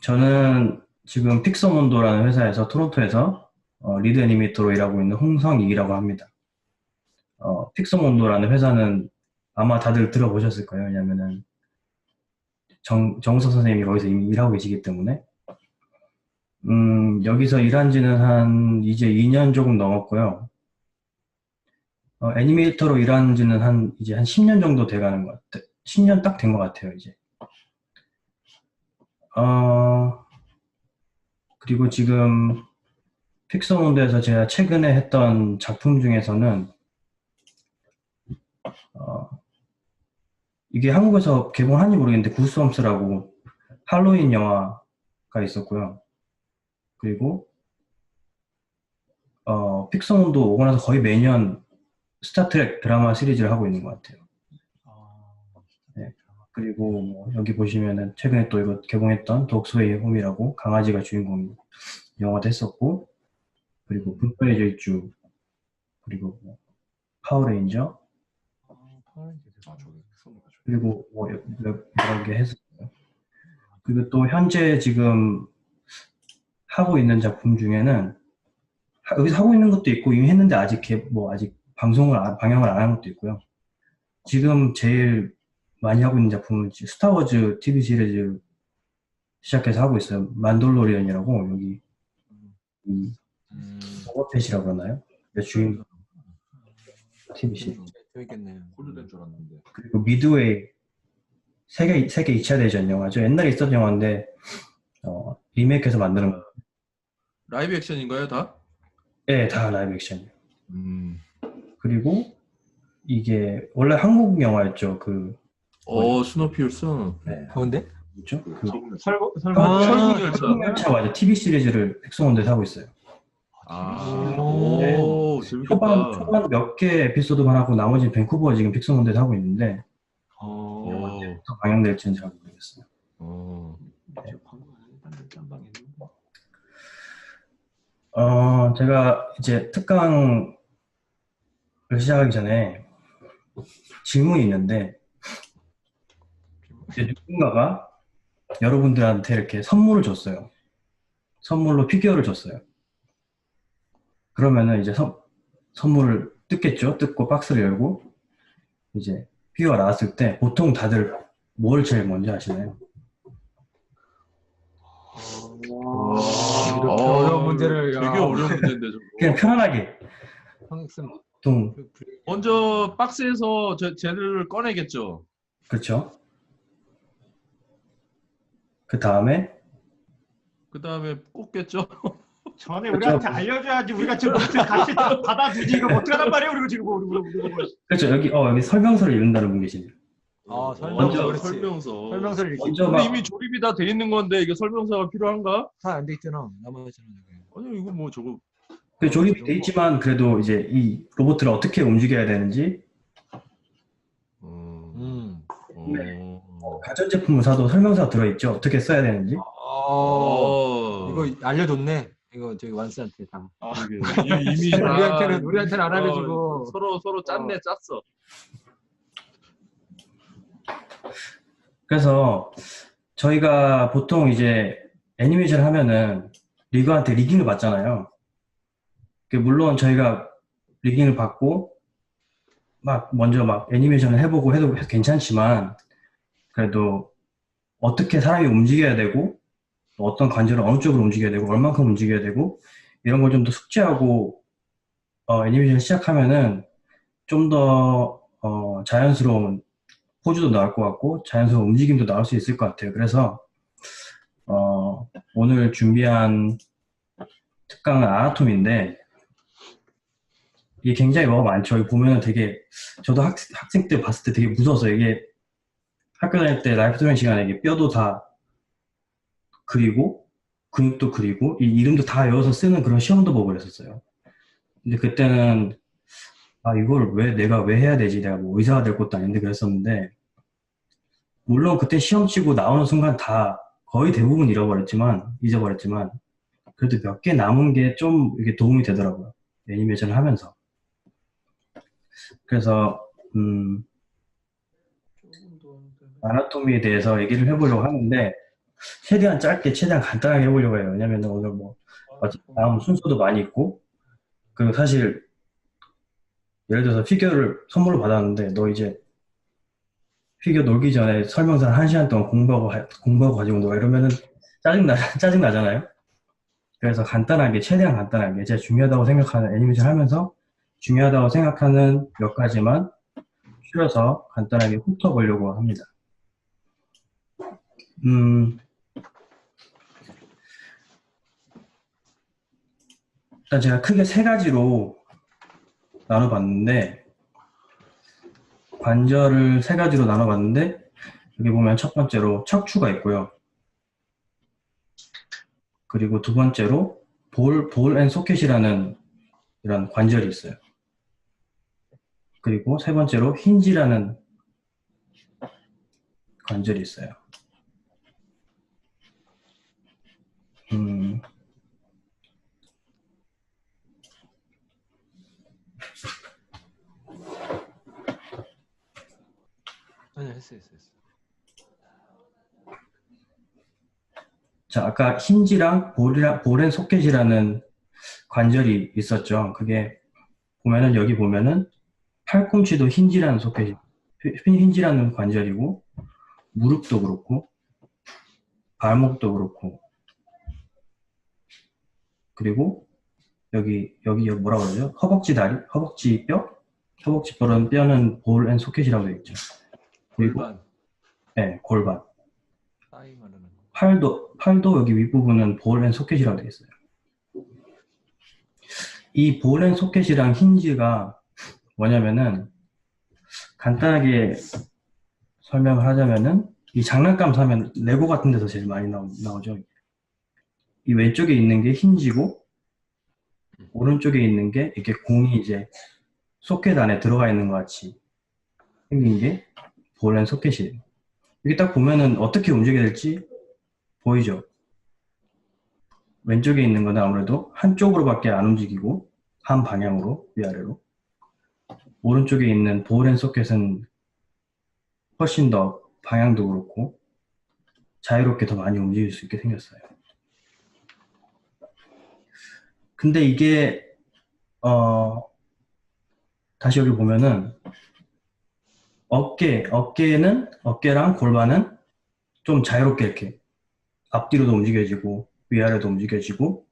저는 지금 픽서몬도라는 회사에서 토론토에서 어, 리드 애니메이터로 일하고 있는 홍성익이라고 합니다. 어, 픽서몬도라는 회사는 아마 다들 들어보셨을 거예요. 왜냐면은 정, 정우석 선생님이 거기서 이미 일하고 계시기 때문에 음, 여기서 일한 지는 한 이제 2년 조금 넘었고요. 어, 애니메이터로 일한 지는 한 이제 한 10년 정도 돼가는 것 같아요. 10년 딱 된 것 같아요, 이제. 어, 그리고 지금 픽서몬드에서 제가 최근에 했던 작품 중에서는 어, 이게 한국에서 개봉한지 모르겠는데 구스엄스라고 할로윈 영화가 있었고요. 그리고 어, 픽서몬도 오고 나서 거의 매년 스타트랙 드라마 시리즈를 하고 있는 것 같아요. 네. 그리고 뭐 여기 보시면은 최근에 또 이거 개봉했던 독소의 홈이라고 강아지가 주인공 영화도 했었고 그리고 분편의 질주 그리고 뭐 파워레인저 아, 선우가 저 그리고 뭐 여- 여러 개 했었어요. 그리고 또 현재 지금 하고 있는 작품 중에는 하- 여기서 하고 있는 것도 있고 이미 했는데 아직 개, 뭐 아직 방송을 안- 방영을 안 한 것도 있고요. 지금 제일 많이 하고 있는 작품은 스타워즈 TV 시리즈 시작해서 하고 있어요. 만돌로리언이라고 여기 이 음, 버펫이라고 그러나요? 그 주인 TV 시리즈. 재밌겠네요. 홀로 된줄 알았는데 그리고 미드웨이 세계 세계 2차 대전 영화죠. 옛날에 있었던 영화인데 어, 리메이크해서 만드는 거. 라이브 액션인가요, 다? 예, 다 라이브 액션. 음. 그리고 이게 원래 한국 영화였죠. 그 어, 스노피울스. 네, 가운데? 뭐죠? 그 설국열 설거 아, 설거 설국열차. 열차 맞아. TV 시리즈를 백성원대에서 하고 있어요. 아, 오. 오, 초반 재밌겠다. 초반 몇 개 에피소드만 하고 나머지는 밴쿠버 지금 픽성원대에서 하고 있는데 어, 방영될지는 잘 모르겠어요. 어. 어, 제가 이제 특강을 시작하기 전에 질문이 있는데, 이제 누군가가 여러분들한테 이렇게 선물을 줬어요. 선물로 피규어를 줬어요. 그러면은 이제 선, 선물을 뜯겠죠? 뜯고 박스를 열고, 이제 피규어가 나왔을 때 보통 다들 뭘 제일 먼저 하시나요? 이렇게 어, 어려운 문제를 되게 야. 어려운 문제인데 저거. 그냥 편안하게, 보통, 먼저 박스에서 제, 쟤를 꺼내겠죠. 그렇죠? 그 다음에 그 다음에 꽂겠죠. 전에. 우리한테 알려줘야지 우리가 지금 같이 받아주지 이거 어떡하단 말이야 우리가 지금 우리 우리 우리 우리 그렇죠. 여기, 어, 여기 설명서를 읽는다는 분 계시네요. 아, 설명서 먼저 그렇지. 설명서. 설명서를 이렇게 먼저 막, 이미 조립이 다 돼 있는 건데 이게 설명서가 필요한가? 다 안 돼 있잖아. 남아있잖아. 아니 이거 뭐 저거 그 조립이 돼 있지만 그래도 이제 이 로봇을 어떻게 움직여야 되는지 음. 음. 어. 가전제품을 사도 설명서가 들어있죠. 어떻게 써야 되는지. 어. 어. 이거 알려줬네. 이거 저기 완스한테 다. 이게 이- 이미 다- 우리한테는 우리한테는 안 알려주고. 어, 서로 서로 짰네 짰어. 그래서 저희가 보통 이제 애니메이션 하면은 리그한테 리깅을 받잖아요. 그 물론 저희가 리깅을 받고 막 먼저 막 애니메이션을 해보고 해도 괜찮지만 그래도 어떻게 사람이 움직여야 되고 또 어떤 관절을 어느 쪽으로 움직여야 되고 얼만큼 움직여야 되고 이런 걸 좀 더 숙지하고 어, 애니메이션 시작하면은 좀 더 어, 자연스러운 포즈도 나올 것 같고 자연스러운 움직임도 나올 수 있을 것 같아요. 그래서 어, 오늘 준비한 특강은 아나토미인데 이게 굉장히 뭐가 많죠. 여기 보면은 되게 저도 학, 학생 때 봤을 때 되게 무서워서 이게 학교 다닐 때 라이프 드로잉 시간에 뼈도 다 그리고 근육도 그리고 이 이름도 다 외워서 쓰는 그런 시험도 보고 그랬었어요. 근데 그때는 아 이걸 왜 내가 왜 해야 되지? 내가 뭐 의사가 될 것도 아닌데 그랬었는데 물론 그때 시험 치고 나오는 순간 다 거의 대부분 잃어버렸지만 잊어버렸지만 그래도 몇 개 남은 게 좀 이게 도움이 되더라고요. 애니메이션을 하면서. 그래서 음 아나토미에 대해서 얘기를 해보려고 하는데 최대한 짧게, 최대한 간단하게 해보려고 해요. 왜냐면 오늘 뭐, 어차피 다음 순서도 많이 있고, 그리고 사실, 예를 들어서 피규어를 선물로 받았는데, 너 이제 피규어 놀기 전에 설명서를 한 시간 동안 공부하고, 가- 공부하고 가지고 놀아. 이러면은 짜증나, 짜증 나잖아요? 그래서 간단하게, 최대한 간단하게, 제가 중요하다고 생각하는 애니메이션 하면서, 중요하다고 생각하는 몇 가지만 줄여서 간단하게 훑어보려고 합니다. 음, 일단 제가 크게 세 가지로 나눠봤는데, 관절을 세 가지로 나눠봤는데, 여기 보면 첫 번째로 척추가 있고요. 그리고 두 번째로 볼, 볼 앤 소켓이라는 이런 관절이 있어요. 그리고 세 번째로 힌지라는 관절이 있어요. 음, 아니 했어 했어 했어. 자, 아까 힌지랑 볼이랑, 볼앤 소켓이라는 관절이 있었죠. 그게 보면은 여기 보면은 팔꿈치도 힌지라는 소켓이, 힌지라는 관절이고, 무릎도 그렇고, 발목도 그렇고, 그리고 여기, 여기 뭐라고 그러죠? 허벅지 다리, 허벅지 뼈? 허벅지 뼈는, 뼈는 볼 앤 소켓이라고 되어 있죠. 그리고, 골반 네, 골반. 사이 말하는 거. 팔도, 팔도 여기 윗부분은 볼앤 소켓이라고 되어 있어요. 이 볼앤 소켓이랑 힌지가 뭐냐면은 간단하게 설명을 하자면은 이 장난감 사면 레고 같은 데서 제일 많이 나오, 나오죠. 이 왼쪽에 있는 게 힌지고 오른쪽에 있는 게 이렇게 공이 이제 소켓 안에 들어가 있는 것 같이 생긴 게 볼앤 소켓이에요. 여기 딱 보면은 어떻게 움직여야 될지 보이죠? 왼쪽에 있는 거는 아무래도 한쪽으로밖에 안 움직이고 한 방향으로 위아래로 오른쪽에 있는 볼앤 소켓은 훨씬 더 방향도 그렇고 자유롭게 더 많이 움직일 수 있게 생겼어요. 근데 이게 어 다시 여기 보면은 어깨 어깨는 어깨랑 골반은 좀 자유롭게 이렇게 앞뒤로도 움직여지고 위아래도 움직여지고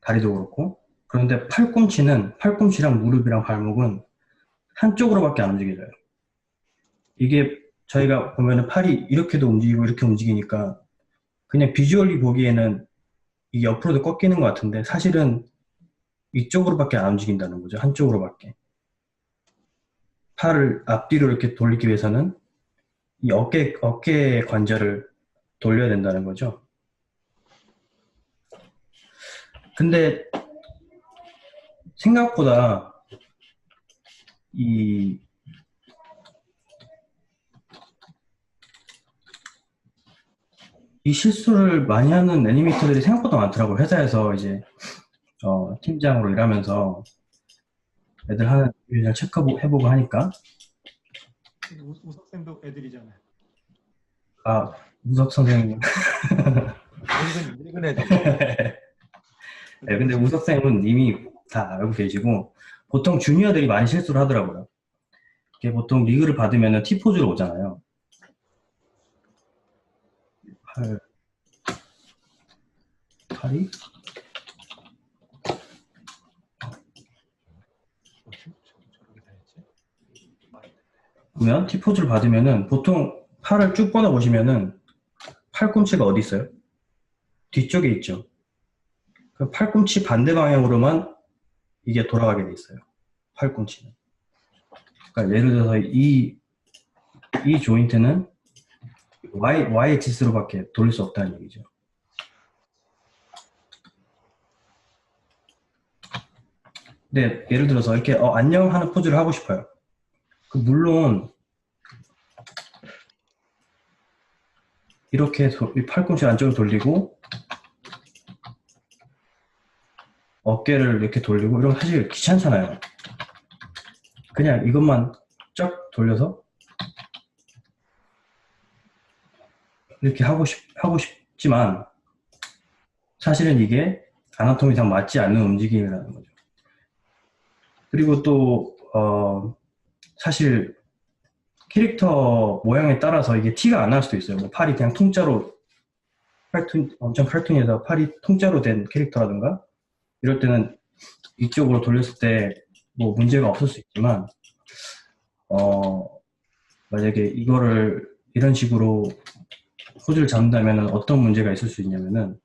다리도 그렇고 그런데 팔꿈치는 팔꿈치랑 무릎이랑 발목은 한쪽으로밖에 안 움직여져요. 이게 저희가 보면은 팔이 이렇게도 움직이고 이렇게 움직이니까 그냥 비주얼리 보기에는 이 옆으로도 꺾이는 것 같은데 사실은 이쪽으로밖에 안 움직인다는 거죠. 한쪽으로밖에. 팔을 앞뒤로 이렇게 돌리기 위해서는 이 어깨 어깨 관절을 돌려야 된다는 거죠. 근데 생각보다 이 이 실수를 많이 하는 애니메이터들이 생각보다 많더라고요. 회사에서 이제 어, 팀장으로 일하면서 애들 하는 일 체크해보고 하니까 우- 우석쌤도 애들이잖아요. 아 우석 선생님 늙은 늙은 애들. 네, 근데 우석쌤은 이미 다 알고 계시고 보통 주니어들이 많이 실수를 하더라고요. 이게 보통 리그를 받으면 T포즈로 오잖아요. 팔, 팔이 저렇게 다 했지? 보면 T포즈를 받으면은 보통 팔을 쭉 뻗어 보시면은 팔꿈치가 어디 있어요? 뒤쪽에 있죠. 그 팔꿈치 반대 방향으로만 이게 돌아가게 돼 있어요. 팔꿈치는. 그러니까 예를 들어서 이, 이 조인트는 Y, Y 액시스로밖에 돌릴 수 없다는 얘기죠. 근데 예를 들어서 이렇게 어, 안녕 하는 포즈를 하고 싶어요. 그 물론 이렇게 도- 이 팔꿈치 안쪽으로 돌리고 어깨를 이렇게 돌리고 이런 거 사실 귀찮잖아요. 그냥 이것만 쫙 돌려서 이렇게 하고 싶, 하고 싶지만 사실은 이게 아나토미상 맞지 않는 움직임이라는 거죠. 그리고 또, 어, 사실 캐릭터 모양에 따라서 이게 티가 안 날 수도 있어요. 뭐 팔이 그냥 통짜로, 칼툰, 엄청 칼툰에서 팔이 통짜로 된 캐릭터라든가 이럴 때는 이쪽으로 돌렸을 때 뭐 문제가 없을 수 있지만, 어, 만약에 이거를 이런 식으로 포즈를 잡는다면 어떤 문제가 있을 수 있냐면은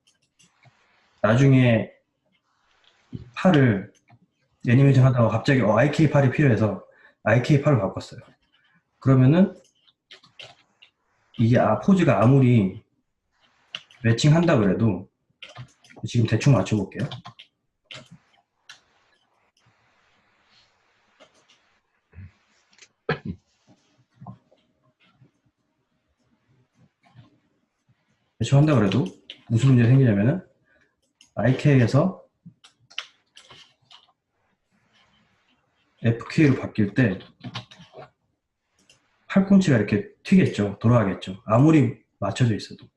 나중에 팔을 애니메이션 하다가 갑자기 어, IK 팔이 필요해서 IK 팔을 바꿨어요. 그러면은 이게 아, 포즈가 아무리 매칭한다 그래도 지금 대충 맞춰볼게요. 대충 한다 그래도 무슨 문제가 생기냐면은 IK에서 FK로 바뀔 때 팔꿈치가 이렇게 튀겠죠. 돌아가겠죠. 아무리 맞춰져 있어도.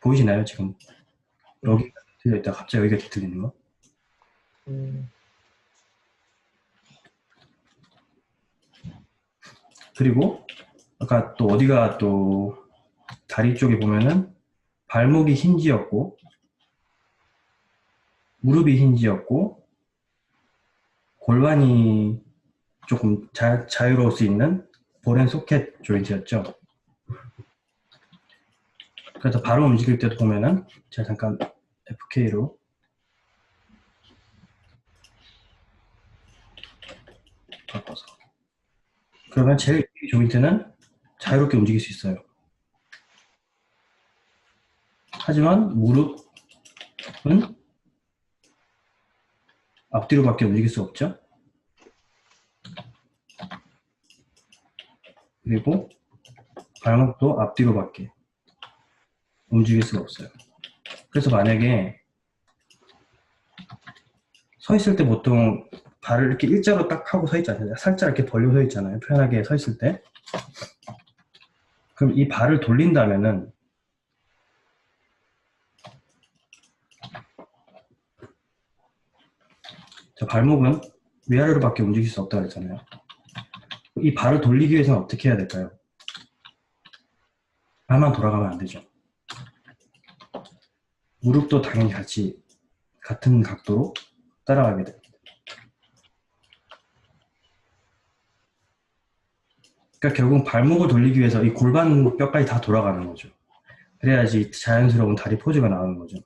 보이시나요? 지금 여기가 틀려 있다 갑자기 여기가 뒤틀리는 거? 그리고 아까 또 어디가 또 다리 쪽에 보면은 발목이 힌지였고 무릎이 힌지였고 골반이 조금 자, 자유로울 수 있는 볼앤 소켓 조인트였죠. 그래서 바로 움직일 때도 보면은 제가 잠깐 FK로 바꿔서 그러면 제일 위 조인트는 자유롭게 움직일 수 있어요. 하지만 무릎은 앞뒤로밖에 움직일 수 없죠. 그리고 발목도 앞뒤로 밖에 움직일 수가 없어요. 그래서 만약에 서 있을 때 보통 발을 이렇게 일자로 딱 하고 서 있잖아요. 살짝 이렇게 벌려 서 있잖아요. 편하게 서 있을 때. 그럼 이 발을 돌린다면은 자, 발목은 위아래로 밖에 움직일 수 없다고 했잖아요. 이 발을 돌리기 위해서는 어떻게 해야 될까요? 발만 돌아가면 안 되죠. 무릎도 당연히 같이 같은 각도로 따라가게 됩니다. 그러니까 결국 발목을 돌리기 위해서 이 골반 뼈까지 다 돌아가는 거죠. 그래야지 자연스러운 다리 포즈가 나오는 거죠.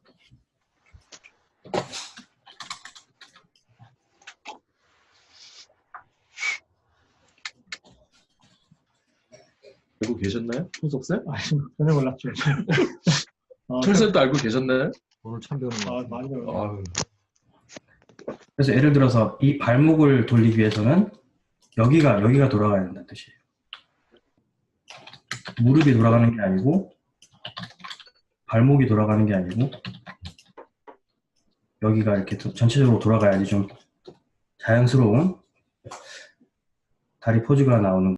알고 계셨나요? 손석쌤? 아, 전혀 몰랐죠. 아, 철쌤도 알고 계셨나요? 오늘 참 배우는 거 아. 많이. 아유, 그래서 예를 들어서 이 발목을 돌리기 위해서는 여기가 여기가 돌아가야 된다는 뜻이에요. 무릎이 돌아가는 게 아니고 발목이 돌아가는 게 아니고 여기가 이렇게 도- 전체적으로 돌아가야지 좀 자연스러운 다리 포즈가 나오는